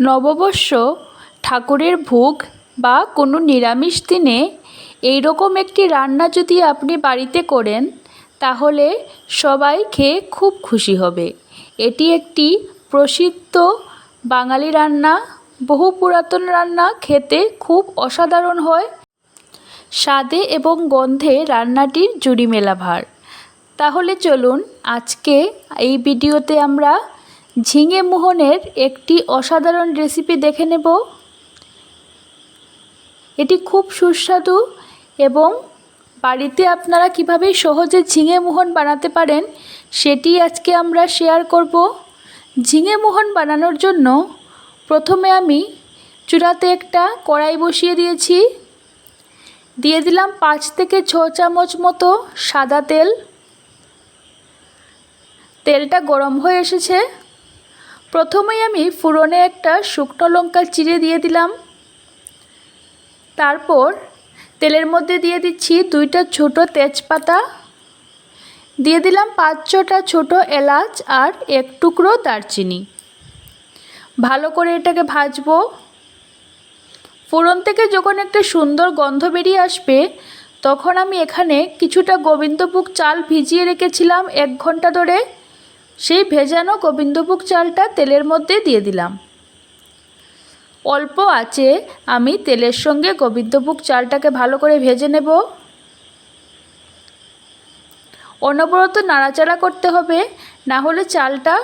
নববর্ষ ঠাকুরের ভোগ বা কোনো নিরামিষ দিনে এই রকম একটি রান্না যদি আপনি বাড়িতে করেন, তাহলে সবাই খেয়ে খুব খুশি হবে। এটি একটি প্রসিদ্ধ বাঙালি রান্না, বহু পুরাতন রান্না খেতে খুব অসাধারণ হয়। স্বাদে এবং গন্ধে রান্নাটির জুড়ি মেলা ভার। তাহলে চলুন আজকে এই ভিডিওতে আমরা ঝিঙে মোহনের একটি অসাধারণ রেসিপি দেখে নেব। এটি খুব সুস্বাদু এবং বাড়িতে আপনারা কীভাবে সহজে ঝিঙে মোহন বানাতে পারেন সেটি আজকে আমরা শেয়ার করব। ঝিঙে মোহন বানানোর জন্য প্রথমে আমি চুলাতে একটা কড়াই বসিয়ে দিয়েছি। দিয়ে দিলাম পাঁচ থেকে ছ চামচ মতো সাদা তেল। তেলটা গরম হয়ে এসেছে। প্রথমেই আমি ফুরনে একটা শুকনো লঙ্কা চিড়ে দিয়ে দিলাম। তারপর তেলের মধ্যে দিয়ে দিচ্ছি দুইটা ছোট তেজপাতা। দিয়ে দিলাম পাঁচ ছটা ছোটো এলাচ আর এক টুকরো দারচিনি। ভালো করে এটাকে ভাজবো। ফোড়ন থেকে যখন একটা সুন্দর গন্ধ বেরিয়ে আসবে, তখন আমি এখানে কিছুটা গোবিন্দভোগ চাল ভিজিয়ে রেখেছিলাম এক ঘণ্টা ধরে। সেই ভেজানো গোবিন্দভোগ চালটা তেলের মধ্যে দিয়ে দিলাম। অল্প আছে, আমি তেলের সঙ্গে গোবিন্দভোগ চালটাকে ভালো করে ভেজে নেব। অনবরত নাড়াচাড়া করতে হবে, না হলে চালটা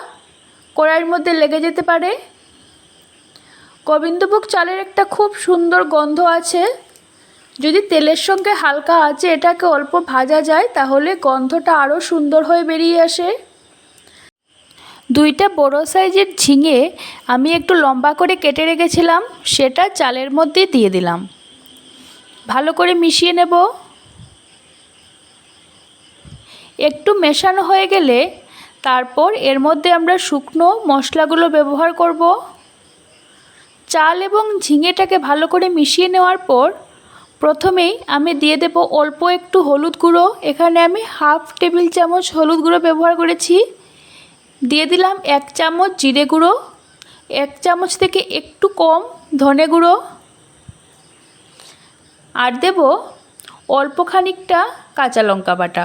কড়াইয়ের মধ্যে লেগে যেতে পারে। গোবিন্দভোগ চালের একটা খুব সুন্দর গন্ধ আছে। যদি তেলের সঙ্গে হালকা আছে, এটাকে অল্প ভাজা যায়, তাহলে গন্ধটা আরও সুন্দর হয়ে বেরিয়ে আসে। দুইটা বড় সাইজের ঝিঙে আমি একটু লম্বা করে কেটে রেখেছিলাম, সেটা চালের মধ্যে দিয়ে দিলাম। ভালো করে মিশিয়ে নেব। একটু মেশানো হয়ে গেলে তারপর এর মধ্যে আমরা শুকনো মশলাগুলো ব্যবহার করব। চাল এবং ঝিঙেটাকে ভালো করে মিশিয়ে নেওয়ার পর প্রথমেই আমি দিয়ে দেব অল্প একটু হলুদ গুঁড়ো। এখানে আমি হাফ টেবিল চামচ হলুদ গুঁড়ো ব্যবহার করেছি। দিয়ে দিলাম এক চামচ জিরে গুঁড়ো, এক চামচ থেকে একটু কম ধনে গুঁড়ো। আর দেব অল্প খানিকটা কাঁচা লঙ্কা বাটা।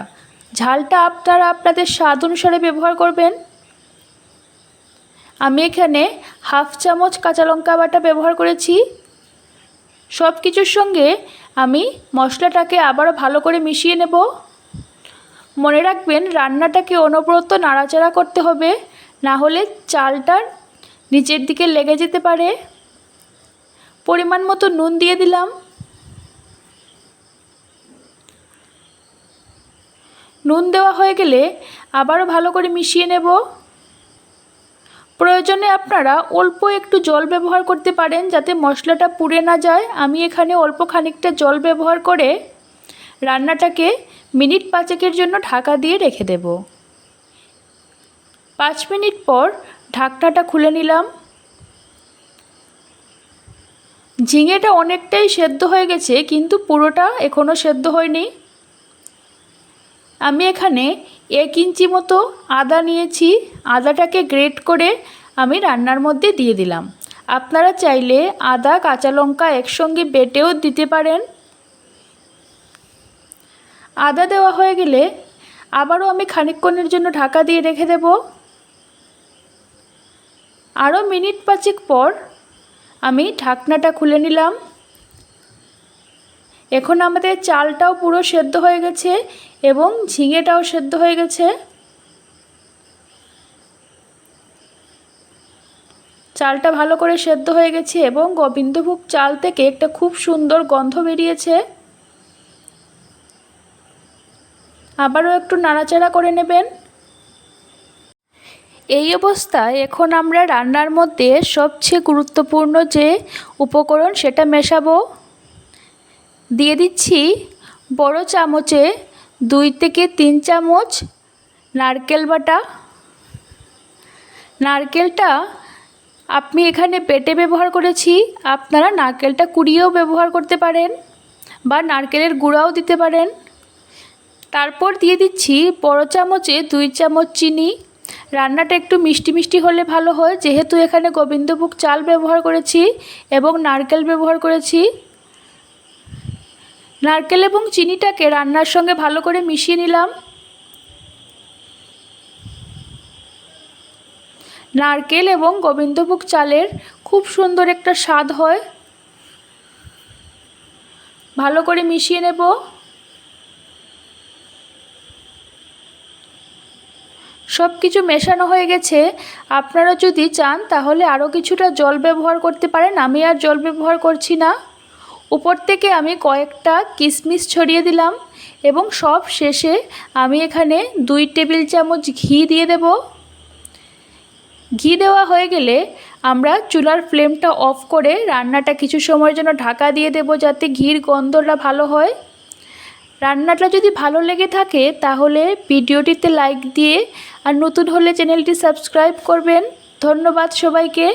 ঝালটা আপনারা আপনাদের স্বাদ অনুসারে ব্যবহার করবেন। আমি এখানে হাফ চামচ কাঁচা লঙ্কা বাটা ব্যবহার করেছি। সব কিছুর সঙ্গে আমি মশলাটাকে আবারও ভালো করে মিশিয়ে নেব। মনে রাখবেন, রান্নাটাকে অনবরত নাড়াচাড়া করতে হবে, না হলে চালটার নিচের দিকে লেগে যেতে পারে। পরিমাণ মতো নুন দিয়ে দিলাম। নুন দেওয়া হয়ে গেলে আবারও ভালো করে মিশিয়ে নেব। প্রয়োজনে আপনারা অল্প একটু জল ব্যবহার করতে পারেন, যাতে মশলাটা পুড়ে না যায়। আমি এখানে অল্প খানিকটা জল ব্যবহার করে রান্নাটাকে মিনিট পাঁচেকের জন্য ঢাকা দিয়ে রেখে দেব। পাঁচ মিনিট পর ঢাকনাটা খুলে নিলাম। ঝিঙেটা অনেকটাই সেদ্ধ হয়ে গেছে, কিন্তু পুরোটা এখনও সেদ্ধ হয়নি। আমি এখানে এক ইঞ্চি মতো আদা নিয়েছি। আদাটাকে গ্রেট করে আমি রান্নার মধ্যে দিয়ে দিলাম। আপনারা চাইলে আদা, কাঁচা লঙ্কা একসঙ্গে বেটেও দিতে পারেন। আদা দেওয়া হয়ে গেলে আবারও আমি খানিকক্ষণের জন্য ঢাকা দিয়ে রেখে দেব। আরও মিনিট পাঁচেক পর আমি ঢাকনাটা খুলে নিলাম। এখন আমাদের চালটাও পুরো সেদ্ধ হয়ে গেছে এবং ঝিঙেটাও সেদ্ধ হয়ে গেছে। চালটা ভালো করে সেদ্ধ হয়ে গেছে এবং গোবিন্দভোগ চাল থেকে একটা খুব সুন্দর গন্ধ বেরিয়েছে। আবারও একটু নাড়াচাড়া করে নেবেন। এই অবস্থায় এখন আমরা রান্নার মধ্যে সবচেয়ে গুরুত্বপূর্ণ যে উপকরণ সেটা মেশাবো। দিয়ে দিচ্ছি বড় চামচে দুই থেকে তিন চামচ নারকেল বাটা। নারকেলটা আপনি এখানে পেটে ব্যবহার করেছি, আপনারা নারকেলটা কুড়িয়েও ব্যবহার করতে পারেন বা নারকেলের গুঁড়াও দিতে পারেন। তারপর দিয়ে দিচ্ছি বড় চামচে দুই চামচ চিনি। রান্নাটা একটু মিষ্টি মিষ্টি হলে ভালো হয়, যেহেতু এখানে গোবিন্দভোগ চাল ব্যবহার করেছি এবং নারকেল ব্যবহার করেছি। নারকেল এবং চিনিটাকে রান্নার সঙ্গে ভালো করে মিশিয়ে নিলাম। নারকেল এবং গোবিন্দভোগ চালের খুব সুন্দর একটা স্বাদ হয়। ভালো করে মিশিয়ে নেব। সব কিছু মেশানো হয়ে গেছে। আপনারা যদি চান, তাহলে আরও কিছুটা জল ব্যবহার করতে পারেন। আমি আর জল ব্যবহার করছি না। উপর থেকে আমি কয়েকটা কিশমিশ ছড়িয়ে দিলাম এবং সব শেষে আমি এখানে দুই টেবিল চামচ ঘি দিয়ে দেব। ঘি দেওয়া হয়ে গেলে আমরা চুলার ফ্লেমটা অফ করে রান্নাটা কিছু সময়ের জন্য ঢাকা দিয়ে দেব যাতে ঘির গন্ধটা ভালো হয়। রান্নাটা যদি ভালো লেগে থাকে, তাহলে ভিডিওটিতে লাইক দিয়ে আর নতুন হলে চ্যানেলটি সাবস্ক্রাইব করবেন। ধন্যবাদ সবাইকে।